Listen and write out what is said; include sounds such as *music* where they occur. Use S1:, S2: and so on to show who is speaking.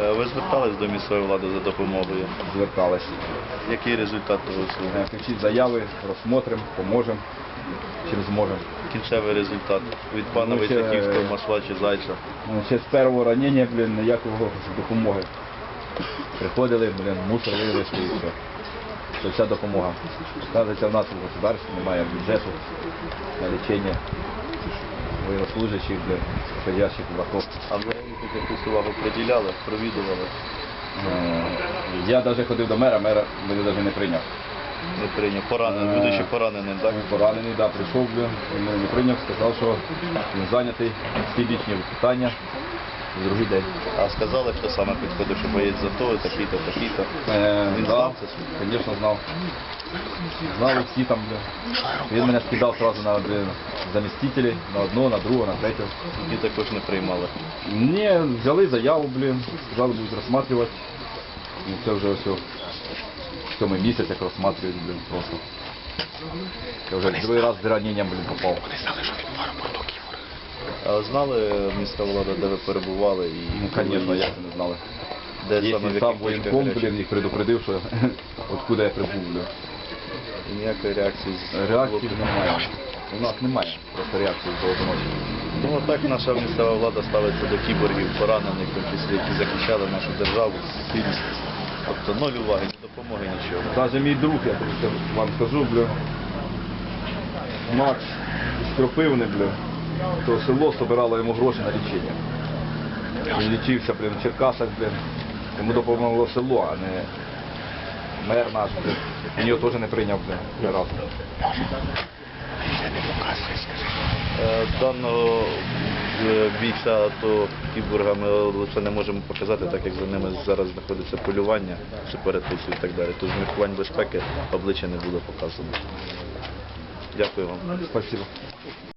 S1: Е, Ви звертались до місцевої влади за допомогою.
S2: Звертались.
S1: Який результат того всього?
S2: Пишіть заяви, розсмотримо, поможемо, чим зможемо.
S1: Кінцевий результат від пана
S2: Ну, ще-
S1: масла чи зайця.
S2: Ну, Ще з першого ранення, блін, ніякого допомоги. Приходили, блін, мусор вивезти і все. Це вся допомога. Кажеться, в нас в государстві немає бюджету на лічення воєннослужащих, для ходящих в.
S1: А ви тут якусь увагу приділяли, провідували,
S2: Е, Я навіть ходив до мера, мера мене навіть не прийняв.
S1: не прийняв. Поранений,
S2: Е,
S1: будучи пораненим, так?
S2: Він поранений, да, прийшов, блін, він мене не прийняв, сказав, що він зайнятий, всі лічні питання. В другий день.
S1: А сказали, хто саме підходив, що боєць за то, такий-то, такий-то.
S2: Е,
S1: Він знав це?
S2: Звісно, знав. Знав всі там, блін. Він мене скидав одразу на замістителі, на одного, на другого, на третього.
S1: І також не приймали.
S2: Мені взяли заяву, блін, сказали, будуть розсматривати. Ну, це вже все сьомий місяць, як розсматривають, блін, просто. Я вже другий раз з раненням, блін, попав.
S1: А знали міська влада, де ви перебували і
S2: Ну, звісно, як ви не знали.
S1: де саме в
S2: сам
S1: яких
S2: воєнком, блін, їх предупредив, що *laughs* откуда я прибув, блін.
S1: І ніякої реакції з
S2: Реакції немає. У нас немає просто реакції з ночі.
S1: Тому так наша місцева влада ставиться до кіборгів, поранених, в тому числі, які захищали нашу державу, цілісність. Тобто ноль уваги, ні допомоги, нічого.
S2: Даже мій друг, я це вам скажу, блін. Макс із Кропивни, блін. То село собирало йому гроші на лічення. Він лічився, блін, в Черкасах, блін. Йому допомогло село, а не мер наш. Він його теж не прийняв, блін, ні разу.
S1: Е, Даного е, бійця то кіборга ми лише не можемо показати, так як за ними зараз знаходиться полювання, сепаратистів і так далі. Тож з міркувань безпеки обличчя не буде показано. Дякую вам.
S2: Спасибо.